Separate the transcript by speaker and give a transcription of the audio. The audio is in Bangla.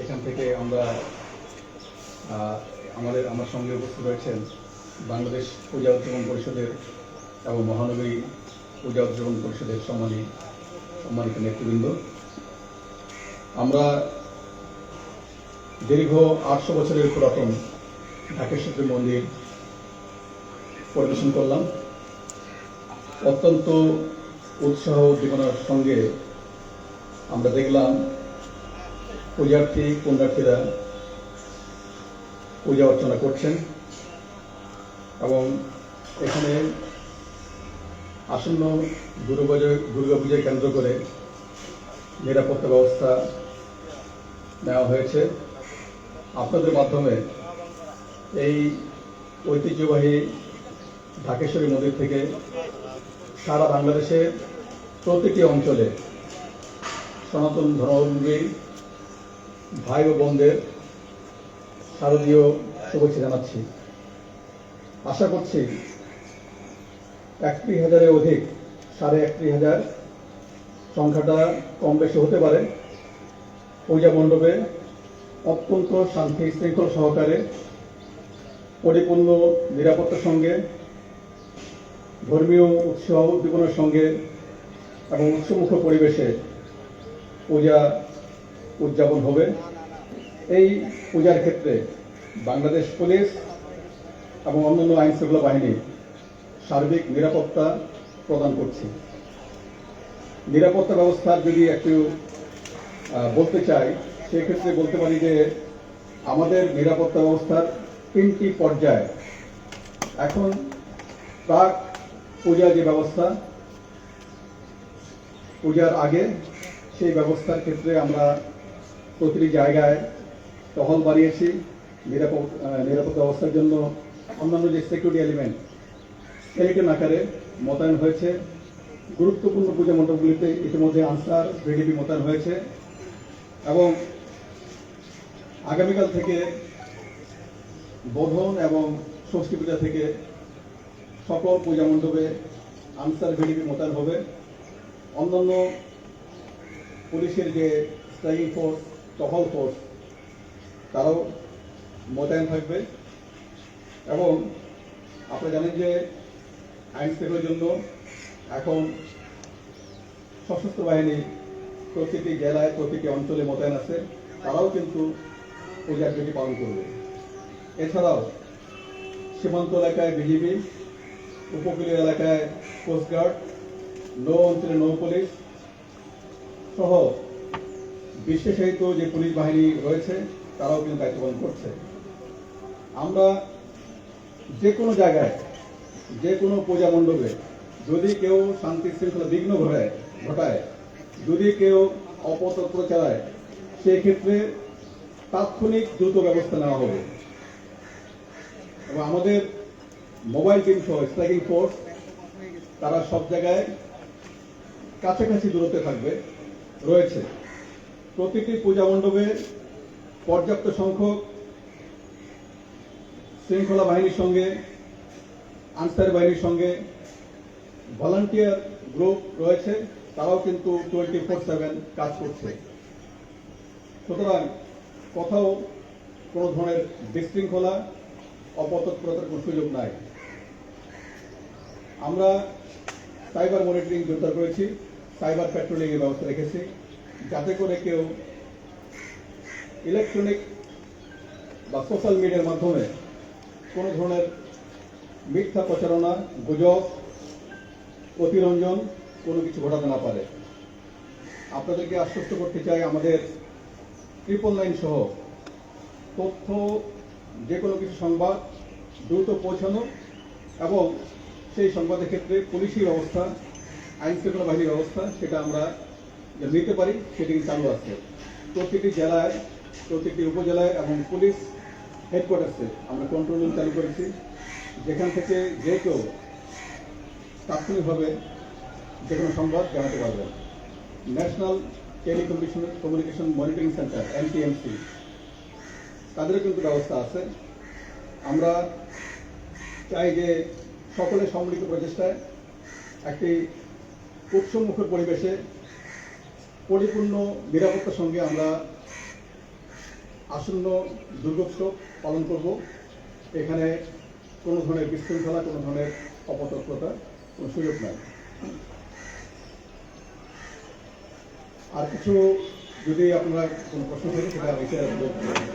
Speaker 1: এখান থেকে আমরা আমাদের, আমার সঙ্গে উপস্থিত রয়েছেন বাংলাদেশ পূজা উদযাপন পরিষদের এবং মহানগরী পূজা উদযাপন পরিষদের সম্মানী, সম্মানিত নেতৃবৃন্দ। আমরা দীর্ঘ আটশো বছরের পুরাতন ঢাকেশ্বরী মন্দির পরিদর্শন করলাম। অত্যন্ত উৎসাহ উদ্দীপনার সঙ্গে আমরা দেখলাম পূজার্থী পুণ্যার্থীরা পূজা অর্চনা করছেন এবং এখানে আসন্ন দুর্গাপুজো, দুর্গাপূজায় কেন্দ্র করে নিরাপত্তা ব্যবস্থা নেওয়া হয়েছে। আপনাদের মাধ্যমে এই ঐতিহ্যবাহী ঢাকেশ্বরী মন্দির থেকে সারা বাংলাদেশের প্রতিটি অঞ্চলে সনাতন ধর্মাবলম্বী ভাই ও বোনদের শারদীয় শুভেচ্ছা জানাচ্ছি। আশা করছি একত্রিশ হাজারের অধিক, সাড়ে একত্রিশ হাজার সংখ্যাটা কম বেশি হতে পারে। পূজা মণ্ডপে অত্যন্ত শান্তি শৃঙ্খল সহকারে, পরিপূর্ণ নিরাপত্তার সঙ্গে, ধর্মীয় উৎসাহ উদ্দীপনার সঙ্গে এবং উৎসমুখ পরিবেশে পূজা উদযাপন হবে। এই পূজার ক্ষেত্রে বাংলাদেশ পুলিশ এবং অন্যান্য আইন শৃঙ্খলা বাহিনী সার্বিক নিরাপত্তা প্রদান করছে। নিরাপত্তা ব্যবস্থার যদি একটু বলতে চাই, সেক্ষেত্রে বলতে পারি যে আমাদের নিরাপত্তা ব্যবস্থার তিনটি পর্যায়। এখন প্রাক পূজা যে ব্যবস্থা, পূজার আগে সেই ব্যবস্থার ক্ষেত্রে আমরা প্রতিটি জায়গায় টহল বাড়িয়েছি, নিরাপদ নিরাপত্তা ব্যবস্থার জন্য অন্যান্য যে সিকিউরিটি এলিমেন্ট স্কেলেটন আকারে মোতায়েন হয়েছে। গুরুত্বপূর্ণ পূজা মণ্ডপগুলিতে ইতিমধ্যে আনসার ভিডিপি মোতায়েন হয়েছে এবং আগামীকাল থেকে বোধন এবং ষষ্ঠী পূজা থেকে সকল পূজা মণ্ডপে আনসার ভিডিপি মোতায়েন হবে। অন্যান্য পুলিশের যে স্ট্রাইকিং ফোর্স টহল ফোর্স তারাও মোতায়েন থাকবে এবং আপনারা জানেন যে আইন শৃঙ্খলার জন্য এখন সশস্ত্র বাহিনী প্রতিটি জেলায়, প্রতিটি অঞ্চলে মোতায়েন আছে, তারাও কিন্তু পূজার ডিউটি পালন করবে। এছাড়াও সীমান্ত এলাকায় বিজিবি, উপকূলীয় এলাকায় কোস্টগার্ড, নৌ অঞ্চলে নৌ পুলিশ সহ বিশেষায়িত যে পুলিশ বাহিনী রয়েছে, তারাও কিন্তু দায়িত্ব পালন করছে। আমরা যে কোনো জায়গায়, যে কোনো পূজা মণ্ডপে যদি কেউ শান্তি শৃঙ্খলা বিঘ্ন ঘটায় ঘটায়, যদি কেউ অপতত্র চালায় সেই ক্ষেত্রে তাৎক্ষণিক দ্রুত ব্যবস্থা নেওয়া হবে। এবং আমাদের মোবাইল টিম সহ, স্ট্রাইকিং ফোর্স, তারা সব জায়গায় কাছাকাছি দূরত্বে থাকবে, রয়েছে। প্রতিটি পূজা মণ্ডপে পর্যাপ্ত সংখ্যক শৃঙ্খলা বাহিনীর সঙ্গে, আনসার বাহিনীর সঙ্গে ভলান্টিয়ার গ্রুপ রয়েছে, তারাও কিন্তু টোয়েন্টি ফোর সেভেন কাজ করছে। সুতরাং কোথাও কোনো ধরনের বিশৃঙ্খলা, অপতৎপরতার কোনো সুযোগ নাই। আমরা সাইবার মনিটরিং জোরদার করেছি, সাইবার প্যাট্রোলিং এর ব্যবস্থা রেখেছি। যাতে করে কেউ ইলেকট্রনিক বা সোশ্যাল মিডিয়ার মাধ্যমে কোনো ধরনের মিথ্যা প্রচারণা, গুজব, অতিরঞ্জন কোনো কিছু ঘটাতে না পারে। আপনাদেরকে আশ্বস্ত করতে চাই, আমাদের ট্রিপল লাইন সহ তথ্য যে কোনো কিছু সংবাদ দ্রুত পৌঁছানো এবং সেই সংবাদের ক্ষেত্রে পুলিশি ব্যবস্থা আইন শৃঙ্খলা বাহিনীর ব্যবস্থা, সেটা আমরা নিতে পারি, সেটি চালু আছে। প্রতিটি জেলায়, প্রতিটি উপজেলায় এবং পুলিশ হেডকোয়ার্টার্সে আমরা কন্ট্রোল রুম চালু করেছি। যেখান থেকে যে কেউ তাৎক্ষণিকভাবে যে কোনো সংবাদ জানাতে পারবেন। National telecommunication communication monitoring centre NTMC তাদেরও কিন্তু ব্যবস্থা আছে। আমরা চাই যে সকলের সম্মিলিত প্রচেষ্টায় একটি উৎসমুখর পরিবেশে পরিপূর্ণ নিরাপত্তার সঙ্গে আমরা আসন্ন দুর্গোৎসব পালন করব এখানে কোনো ধরনের বিশৃঙ্খলা, কোনো ধরনের অপতৎপরতা কোনো সুযোগ নাই আর কিছু যদি আপনারা কোনো প্রশ্ন থাকে সেটা পারেন।